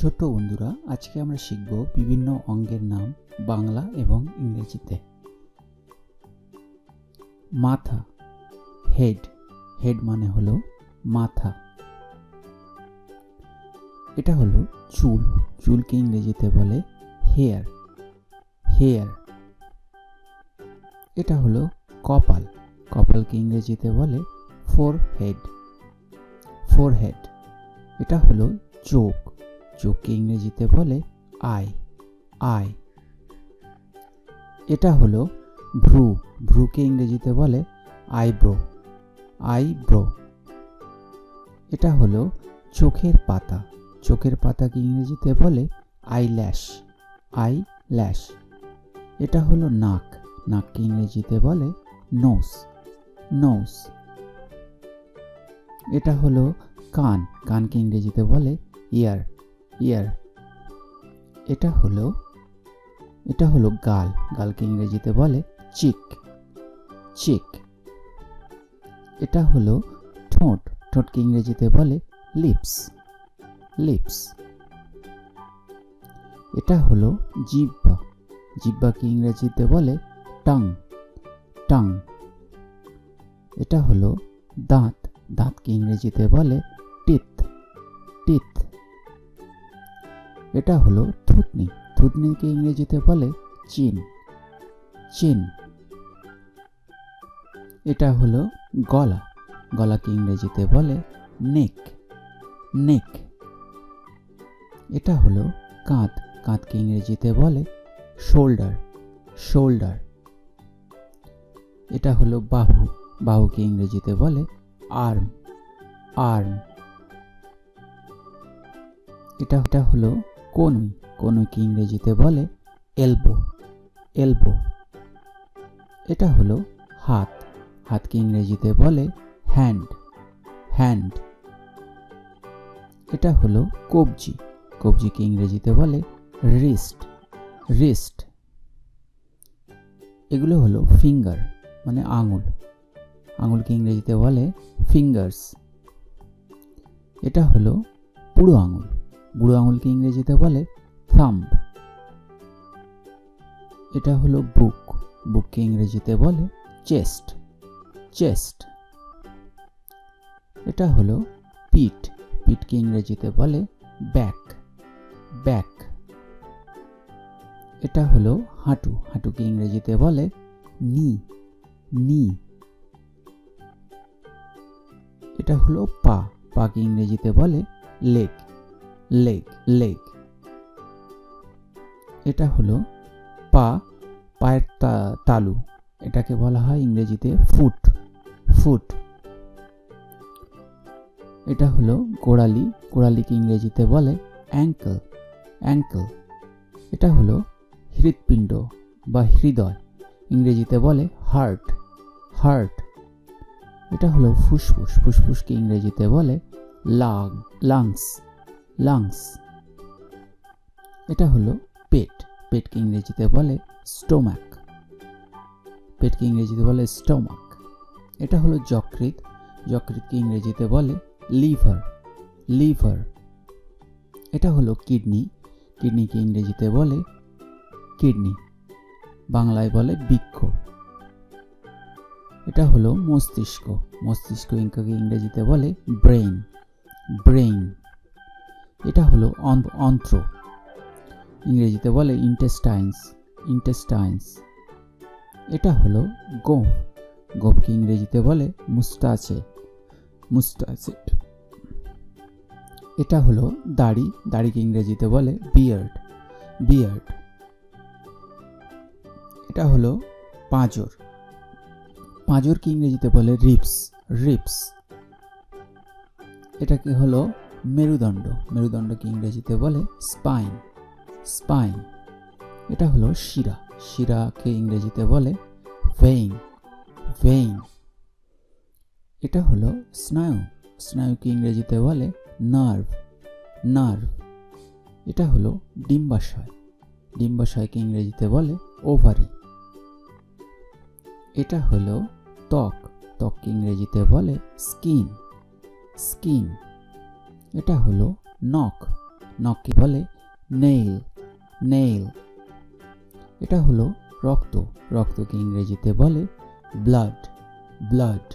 ছোট্ট বন্ধুরা, আজকে আমরা শিখব বিভিন্ন অঙ্গের নাম বাংলা এবং ইংরেজিতে। মাথা হেড হেড মানে হলো মাথা। এটা হলো চুল, চুলকে ইংরেজিতে বলে হেয়ার হেয়ার এটা হলো কপাল, কপালকে ইংরেজিতে বলে ফোর হেড ফোর হেড এটা হলো চোখ। চোখকে ইংরেজিতে বলে আই আই এটা হলো ভ্রু, ভ্রুকে ইংরেজিতে বলে আইব্রো আইব্রো। এটা হলো চোখের পাতা, চোখের পাতাকে ইংরেজিতে বলে আই ল্যাশ আই ল্যাশ এটা হলো নাক, নাককে ইংরেজিতে বলে নোস নোস। এটা হলো কান, কানকে ইংরেজিতে বলে ইয়ার। ইয়ার। এটা হলো এটা হলো গাল। গালকে ইংরেজিতে বলে চিক। চিক। এটা হলো ঠোঁট। ঠোঁটকে ইংরেজিতে বলে লিপস। লিপস। এটা হলো জিহ্বা। জিব্বাকে ইংরেজিতে বলে টাং। টাং। এটা হলো দাঁত। দাঁতকে ইংরেজিতে বলে টিথ। টিথ। এটা হলো থুতনি। থুতনিকে ইংরেজিতে বলে চিন। চিন। এটা হলো গলা। গলাকে ইংরেজিতে বলে নেক। নেক। এটা হলো কাঁধ। কাঁধকে ইংরেজিতে বলে শোল্ডার। শোল্ডার। এটা হলো বাহু। বাহুকে ইংরেজিতে বলে আর্ম। আর্ম। এটা হলো কনুই কনুইকে ইংরেজিতে বলে? Elbow elbow. এটা হলো হাত। হাতকে ইংরেজিতে বলে? Hand hand. এটা হলো কবজি। কবজিকে ইংরেজিতে বলে? Wrist wrist. এগুলো হলো ফিঙ্গার মানে আঙুল। আঙুলকে ইংরেজিতে বলে? ফিঙ্গার্স। এটা হলো পুরো আঙুল। বুড়ো আঙুলকে ইংরেজিতে বলে থাম্ব এটা হলো বুক বুককে ইংরেজিতে বলে চেস্ট চেস্ট এটা হলো পিঠ। পিঠকে ইংরেজিতে বলে ব্যাক ব্যাক এটা হলো হাঁটু। হাঁটুকে ইংরেজিতে বলে নি নি এটা হলো পা। পাকে ইংরেজিতে বলে লেগ লেগ লেগ এটা হলো পা, পায়ের তালু। এটাকে বলা হয় ইংরেজিতে ফুট ফুট। এটা হলো গোড়ালি, গোড়ালিকে ইংরেজিতে বলে অ্যাঙ্কেল অ্যাঙ্কেল এটা হলো হৃৎপিণ্ড বা হৃদয়, ইংরেজিতে বলে হার্ট হার্ট এটা হলো ফুসফুস, ফুসফুসকে ইংরেজিতে বলে লাং লাংস লাংস এটা হলো পেট। পেটকে ইংরেজিতে বলে স্টোম্যাক পেটকে ইংরেজিতে বলে স্টোমাক। এটা হলো যকৃৎ। যকৃৎকে ইংরেজিতে বলে লিভার। লিভার। এটা হলো কিডনি। কিডনিকে ইংরেজিতে বলে কিডনি। বাংলায় বলে বৃক্ষ। এটা হলো মস্তিষ্ক। মস্তিষ্ক ইংরেজিতে বলে ব্রেইন। ব্রেইন। এটা হলো অন- অন্ত্র। ইংরেজিতে বলে ইন্টেস্টাইন্স ইন্টেস্টাইন্স এটা হলো গোঁফ। গোঁফকে ইংরেজিতে বলে মুস্টাচে মুস্টাচে এটা হলো দাড়ি, দাড়িকে ইংরেজিতে বলে বিয়ার্ড বিয়ার্ড এটা হলো পাঁজর। পাঁজরকে ইংরেজিতে বলে রিপস রিপস এটাকে হলো মেরুদণ্ড। মেরুদণ্ডকে ইংরেজিতে বলে স্পাইন। স্পাইন, এটা হলো শিরা। শিরাকে ইংরেজিতে বলে ভেইন। ভেইন, এটা হলো স্নায়ু। স্নায়ুকে ইংরেজিতে বলে নার্ভ। নার্ভ, এটা হলো ডিম্বাশয়। ডিম্বাশয়কে ইংরেজিতে বলে ওভারি। এটা হলো ত্বক। ত্বককে ইংরেজিতে বলে স্কিন। স্কিন এটা হলো নখ। নখকে বলে? নেইল। নেইল। এটা হলো রক্ত। রক্তকে ইংরেজিতে বলে ব্লাড। ব্লাড।